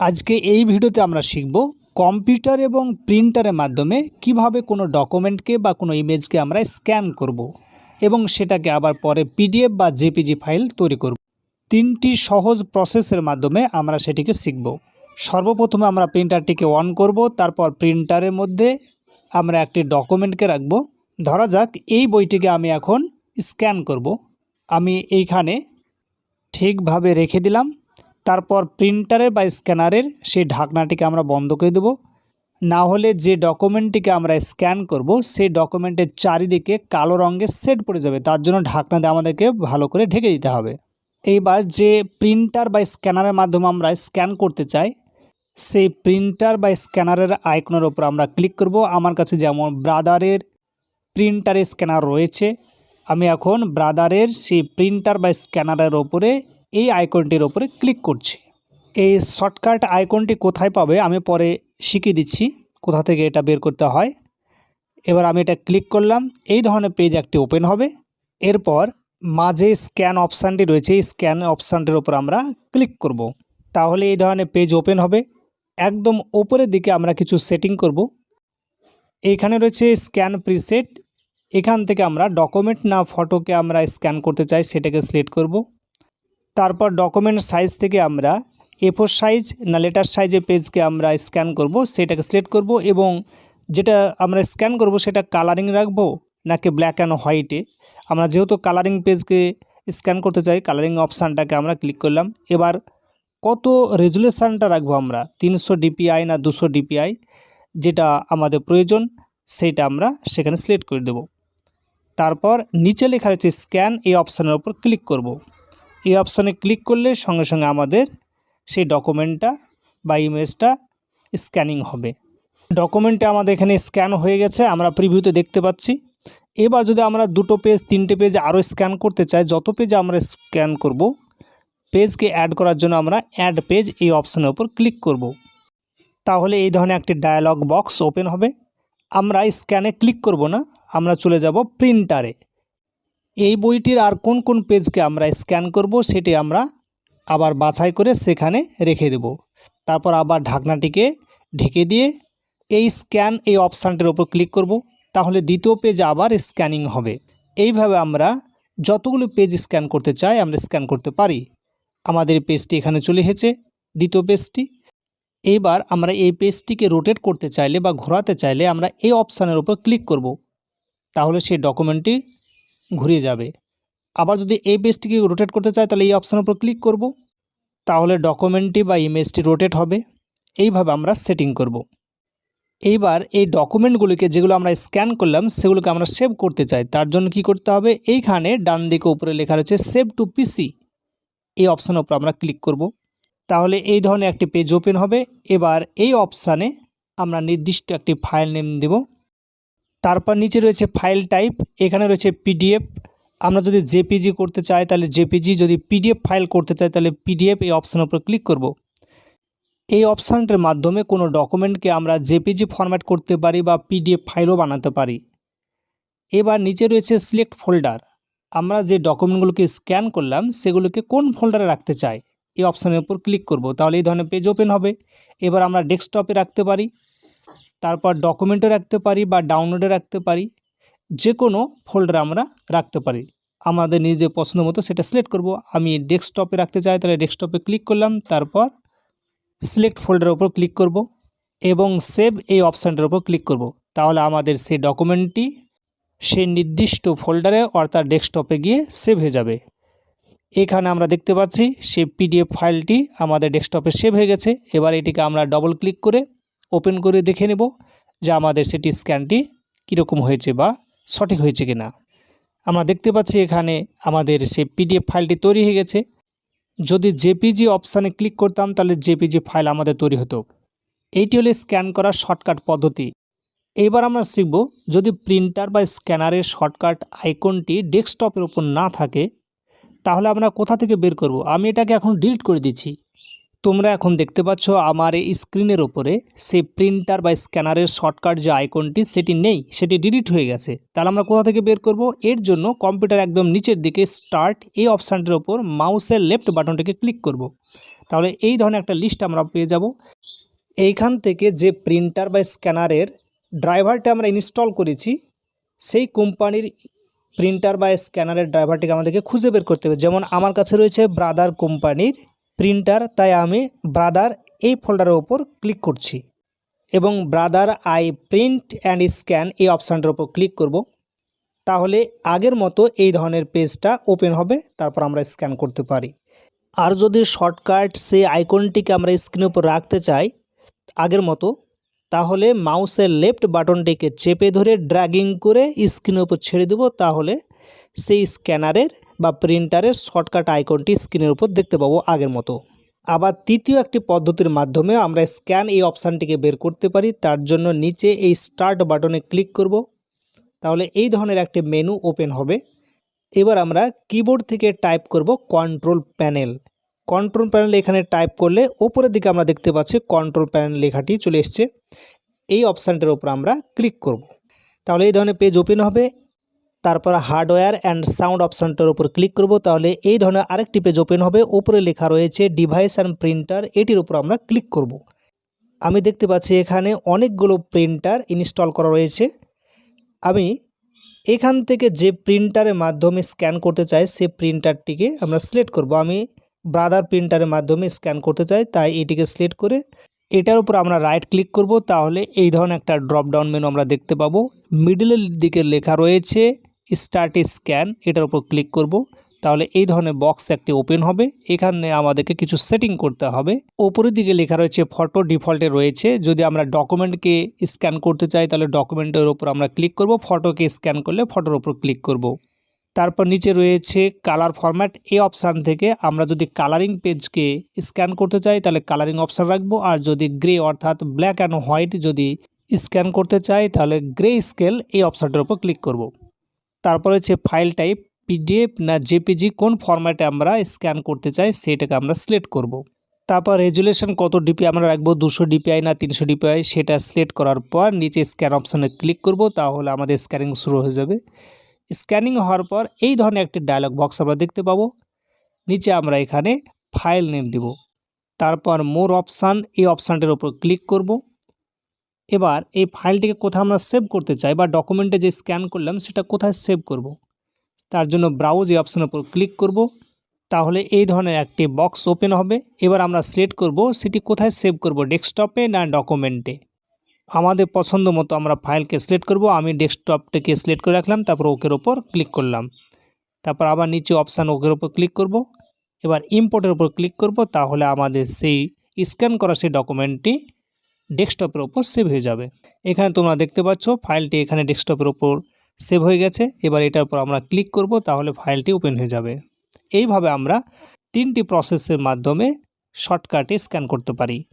আজকে এই ভিডিওতে আমরা শিখব কম্পিউটার এবং প্রিন্টারের মাধ্যমে কীভাবে কোনো ডকুমেন্টকে বা কোনো ইমেজকে আমরা স্ক্যান করব এবং সেটাকে আবার পরে পিডিএফ বা জেপিজি ফাইল তৈরি করব। তিনটি সহজ প্রসেসের মাধ্যমে আমরা সেটিকে শিখব। সর্বপ্রথমে আমরা প্রিন্টারটিকে অন করব, তারপর প্রিন্টারের মধ্যে আমরা একটি ডকুমেন্টকে রাখব। ধরা যাক, এই বইটিকে আমি এখন স্ক্যান করব। আমি এইখানে ঠিকভাবে রেখে দিলাম। তারপর প্রিন্টারের বা স্ক্যানারের সেই ঢাকনাটিকে আমরা বন্ধ করে দেব। না হলে যে ডকুমেন্টটিকে আমরা স্ক্যান করব, সেই ডকুমেন্টের চারিদিকে কালো রঙের সেট পড়ে যাবে। তার জন্য ঢাকনা দিয়ে আমাদেরকে ভালো করে ঢেকে দিতে হবে। এইবার যে প্রিন্টার বা স্ক্যানারের মাধ্যমে আমরা স্ক্যান করতে চাই, সেই প্রিন্টার বা স্ক্যানারের আইকনের ওপর আমরা ক্লিক করব। আমার কাছে যেমন ব্রাদারের প্রিন্টারের স্ক্যানার রয়েছে, আমি এখন ব্রাদারের সেই প্রিন্টার বা স্ক্যানারের ওপরে এই আইকনটির ওপরে ক্লিক করছি এই শর্টকাট আইকনটি কোথায় পাবে আমি পরে শিখিয়ে দিচ্ছি, কোথা থেকে এটা বের করতে হয় এবার আমি এটা ক্লিক করলাম, এই ধরনের পেজ একটি ওপেন হবে এরপর মাঝে স্ক্যান অপশানটি রয়েছে, এই স্ক্যান অপশানটির ওপর আমরা ক্লিক করব। তাহলে এই ধরনের পেজ ওপেন হবে একদম ওপরের দিকে আমরা কিছু সেটিং করব। এইখানে রয়েছে স্ক্যান প্রিসেট এখান থেকে আমরা ডকুমেন্ট না ফটোকে আমরা স্ক্যান করতে চাই, সেটাকে সিলেক্ট করব। তারপর ডকুমেন্ট সাইজ থেকে আমরা এফোর সাইজ না লেটার সাইজের পেজকে আমরা স্ক্যান করব, সেটাকে সিলেক্ট করব এবং যেটা আমরা স্ক্যান করব সেটা কালারিং রাখব নাকি ব্ল্যাক অ্যান্ড হোয়াইটে আমরা যেহেতু কালারিং পেজকে স্ক্যান করতে চাই কালারিং অপশানটাকে আমরা ক্লিক করলাম। এবার কত রেজুলেশানটা রাখব আমরা? তিনশো ডিপিআই না দুশো ডিপিআই যেটা আমাদের প্রয়োজন সেইটা আমরা সেখানে সিলেক্ট করে দেব। তারপর নিচে লেখা রয়েছে স্ক্যান এই অপশানের ওপর ক্লিক করব। এই অপশানে ক্লিক করলে সঙ্গে সঙ্গে আমাদের সেই ডকুমেন্টটা বা ইমেজটা স্ক্যানিং হবে। ডকুমেন্টে আমাদের এখানে স্ক্যান হয়ে গেছে, আমরা প্রিভিউতে দেখতে পাচ্ছি। এবার যদি আমরা দুটো পেজ, তিনটে পেজ আরও স্ক্যান করতে চাই, যত পেজ আমরা স্ক্যান করব, পেজকে অ্যাড করার জন্য আমরা অ্যাড পেজ এই অপশানের ওপর ক্লিক করব। তাহলে এই ধরনের একটি ডায়ালগ বক্স ওপেন হবে। আমরা স্ক্যানে ক্লিক করব না, আমরা চলে যাব প্রিন্টারে। এই বইটির আর কোন কোন পেজকে আমরা স্ক্যান করব সেটি আমরা আবার বাছাই করে সেখানে রেখে দেব। তারপর আবার ঢাকনাটিকে ঢেকে দিয়ে এই স্ক্যান এই অপশানটির ওপর ক্লিক করব। তাহলে দ্বিতীয় পেজ আবার স্ক্যানিং হবে। এইভাবে আমরা যতগুলো পেজ স্ক্যান করতে চাই আমরা স্ক্যান করতে পারি। আমাদের পেজটি এখানে চলে এসেছে, দ্বিতীয় পেজটি। এবার আমরা এই পেজটিকে রোটেট করতে চাইলে বা ঘোরাতে চাইলে আমরা এই অপশানের উপর ক্লিক করব। তাহলে সেই ডকুমেন্টটি ঘুরিয়ে যাবে। আবার যদি এই পেজটিকে রোটেট করতে চাই তাহলে এই অপশানের উপর ক্লিক করব। তাহলে ডকুমেন্টটি বা ইমেজটি রোটেট হবে। এইভাবে আমরা সেটিং করব। এইবার এই ডকুমেন্টগুলিকে যেগুলো আমরা স্ক্যান করলাম, সেগুলোকে আমরা সেভ করতে চাই। তার জন্য কি করতে হবে? এইখানে ডান দিকে উপরে লেখা রয়েছে সেভ টু পিসি এই অপশানের উপর আমরা ক্লিক করব। তাহলে এই ধরনের একটি পেজ ওপেন হবে। এবার এই অপশানে আমরা নির্দিষ্ট একটি ফাইল নেম দেব। তারপর নিচে রয়েছে ফাইল টাইপ এখানে রয়েছে পিডিএফ আমরা যদি জেপিজি করতে চাই, তাহলে জেপিজি যদি পিডিএফ ফাইল করতে চাই, তাহলে পিডিএফ এই অপশানের উপর ক্লিক করব। এই অপশানটির মাধ্যমে কোনো ডকুমেন্টকে আমরা জেপিজি ফরম্যাট করতে পারি বা পিডিএফ ফাইলও বানাতে পারি। এবার নিচে রয়েছে সিলেক্ট ফোল্ডার আমরা যে ডকুমেন্টগুলোকে স্ক্যান করলাম, সেগুলোকে কোন ফোল্ডারে রাখতে চাই? এই অপশানের উপর ক্লিক করব। তাহলে এই ধরনের পেজ ওপেন হবে। এবার আমরা ডেস্কটপে রাখতে পারি। তারপর ডকুমেন্টে রাখতে পারি বা ডাউনলোডে রাখতে পারি যে কোনো ফোল্ডারে আমরা রাখতে পারি। আমাদের নিজেদের পছন্দ মতো সেটা সিলেক্ট করব। আমি ডেস্কটপে রাখতে চাই, তাহলে ডেস্কটপে ক্লিক করলাম, তারপর সিলেক্ট ফোল্ডারের উপর ক্লিক করব এবং সেভ এই অপশানটার উপর ক্লিক করব। তাহলে আমাদের সেই ডকুমেন্টটি সেই নির্দিষ্ট ফোল্ডারে অর্থাৎ ডেস্কটপে গিয়ে সেভ হয়ে যাবে। এখানে আমরা দেখতে পাচ্ছি, সেই পিডিএফ ফাইলটি আমাদের ডেস্কটপে সেভ হয়ে গেছে। এবার এটিকে আমরা ডবল ক্লিক করে ওপেন করে দেখে নেব যে আমাদের সেটি স্ক্যানটি কীরকম হয়েছে বা সঠিক হয়েছে কি না আমরা দেখতে পাচ্ছি এখানে আমাদের সেই পিডিএফ ফাইলটি তৈরি হয়ে গেছে। যদি জেপিজি অপশানে ক্লিক করতাম তাহলে জেপিজি ফাইল আমাদের তৈরি হতো। এইটি হলে স্ক্যান করার শর্টকাট পদ্ধতি। এইবার আমরা শিখব যদি প্রিন্টার বা স্ক্যানারের শর্টকাট আইকনটি ডেস্কটপের উপর না থাকে, তাহলে আমরা কোথা থেকে বের করব? আমি এটাকে এখন ডিলিট করে দিচ্ছি। তোমরা এখন দেখতে পাচ্ছ আমার এই স্ক্রিনের ওপরে সেই প্রিন্টার বা স্ক্যানারের শর্টকাট যে আইকনটি সেটি নেই, সেটি ডিলিট হয়ে গেছে। তাহলে আমরা কোথা থেকে বের করব? এর জন্য কম্পিউটার একদম নিচের দিকে স্টার্ট, এই অপশানটির ওপর মাউসের লেফট বাটনটিকে ক্লিক করব। তাহলে এই ধরনের একটা লিস্ট আমরা পেয়ে যাব। এইখান থেকে যে প্রিন্টার বা স্ক্যানারের ড্রাইভারটা আমরা ইনস্টল করেছি, সেই কোম্পানির প্রিন্টার বা স্ক্যানারের ড্রাইভারটিকে আমাদেরকে খুঁজে বের করতে হবে। যেমন আমার কাছে রয়েছে ব্রাদার কোম্পানির প্রিন্টার তাই আমি ব্রাদার এই ফোল্ডারের ওপর ক্লিক করছি। এবং Brother i print and scan এই অপশানটার ওপর ক্লিক করব। তাহলে আগের মতো এই ধরনের পেজটা ওপেন হবে, তারপর আমরা স্ক্যান করতে পারি। আর যদি শর্টকাট সেই আইকনটিকে আমরা স্ক্রিনের উপর রাখতে চাই আগের মতো, তাহলে মাউসের লেফট বাটনটিকে চেপে ধরে ড্র্যাগিং করে স্ক্রিনের উপর ছেড়ে দেব, তাহলে সেই স্ক্যানারের বা প্রিন্টারের শর্টকাট আইকনটি স্ক্রিনের উপর দেখতে পাবো আগের মতো। আবার তৃতীয় একটি পদ্ধতির মাধ্যমে আমরা স্ক্যান এই অপশানটিকে বের করতে পারি, তার জন্য নিচে এই স্টার্ট বাটনে ক্লিক করব। তাহলে এই ধরনের একটি মেনু ওপেন হবে। এবার আমরা কিবোর্ড থেকে টাইপ করব কন্ট্রোল প্যানেল কন্ট্রোল প্যানেল এখানে টাইপ করলে ওপরের দিকে আমরা দেখতে পাচ্ছি কন্ট্রোল প্যানেল লেখাটি চলে এসছে। এই অপশানটার ওপর আমরা ক্লিক করব। তাহলে এই ধরনের পেজ ওপেন হবে। তারপর হার্ডওয়্যার অ্যান্ড সাউন্ড অপশানটার উপর ক্লিক করব, তাহলে এই ধরনের আরেকটি পেজ ওপেন হবে। ওপরে লেখা রয়েছে ডিভাইস অ্যান্ড প্রিন্টার, এটির উপর আমরা ক্লিক করব। আমি দেখতে পাচ্ছি এখানে অনেকগুলো প্রিন্টার ইনস্টল করা রয়েছে। আমি এখান থেকে যে প্রিন্টারের মাধ্যমে স্ক্যান করতে চাই, সে প্রিন্টারটিকে আমরা সিলেক্ট করব। আমি ব্রাদার প্রিন্টারের মাধ্যমে স্ক্যান করতে চাই, তাই এটিকে সিলেক্ট করে এটার উপর আমরা রাইট ক্লিক করব। তাহলে এই ধরনের একটা ড্রপ ডাউন মেনু আমরা দেখতে পাবো। মিডলের দিকে লেখা রয়েছে স্টার্ট স্ক্যান এটার উপর ক্লিক করব। তাহলে এই ধরনের বক্স একটি ওপেন হবে। এখানে আমাদেরকে কিছু সেটিং করতে হবে। ওপরের দিকে লেখা রয়েছে ফটো ডিফল্টে রয়েছে। যদি আমরা ডকুমেন্টকে স্ক্যান করতে চাই, তাহলে ডকুমেন্টের ওপর আমরা ক্লিক করব। ফটোকে স্ক্যান করলে ফটোর ওপর ক্লিক করব। তারপর নিচে রয়েছে কালার ফরম্যাট এই অপশান থেকে আমরা যদি কালারিং পেজকে স্ক্যান করতে চাই, তাহলে কালারিং অপশান রাখব। আর যদি গ্রে অর্থাৎ ব্ল্যাক অ্যান্ড হোয়াইট যদি স্ক্যান করতে চাই, তাহলে গ্রে স্কেল এই অপশানটার উপর ক্লিক করব। তারপর হচ্ছে ফাইল টাইপ পিডিএফ না জেপিজি কোন ফরম্যাটে আমরা স্ক্যান করতে চাই সেটাকে আমরা সিলেক্ট করব। তারপর রেজুলেশন কত ডিপি আমরা রাখব? দুশো ডিপিআই না তিনশো ডিপিআই সেটা সিলেক্ট করার পর নিচে স্ক্যান অপশানে ক্লিক করব, তাহলে আমাদের স্ক্যানিং শুরু হয়ে যাবে। স্ক্যানিং হওয়ার পর এই ধরনের একটি ডায়লগ বক্স আমরা দেখতে পাবো। নিচে আমরা এখানে ফাইল নেম দিব। তারপর মোর অপশান এই অপশানটির উপর ক্লিক করব। এবার এই ফাইলটিকে কোথায় আমরা সেভ করতে চাই বা ডকুমেন্টে যে স্ক্যান করলাম, সেটা কোথায় সেভ করব। তার জন্য ব্রাউজ এই অপশানের উপর ক্লিক করব। তাহলে এই ধরনের একটি বক্স ওপেন হবে। এবার আমরা সিলেক্ট করব সেটি কোথায় সেভ করব ডেস্কটপে না ডকুমেন্টে আমাদের পছন্দ মতো আমরা ফাইলকে সিলেক্ট করব। আমি ডেস্কটপটাকে সিলেক্ট করে রাখলাম, তারপর ওকের ওপর ক্লিক করলাম। তারপর আবার নিচে অপশান ওকের ওপর ক্লিক করব। এবার ইম্পোর্টের ওপর ক্লিক করব। তাহলে আমাদের সেই স্ক্যান করা সেই ডকুমেন্টটি ডেস্কটপের ওপর সেভ হয়ে যাবে। এখানে তোমরা দেখতে পাচ্ছ ফাইলটি এখানে ডেস্কটপের ওপর সেভ হয়ে গেছে। এবার এটার উপর আমরা ক্লিক করব, তাহলে ফাইলটি ওপেন হয়ে যাবে। এইভাবে আমরা তিনটি প্রসেসের মাধ্যমে শর্টকাটে স্ক্যান করতে পারি।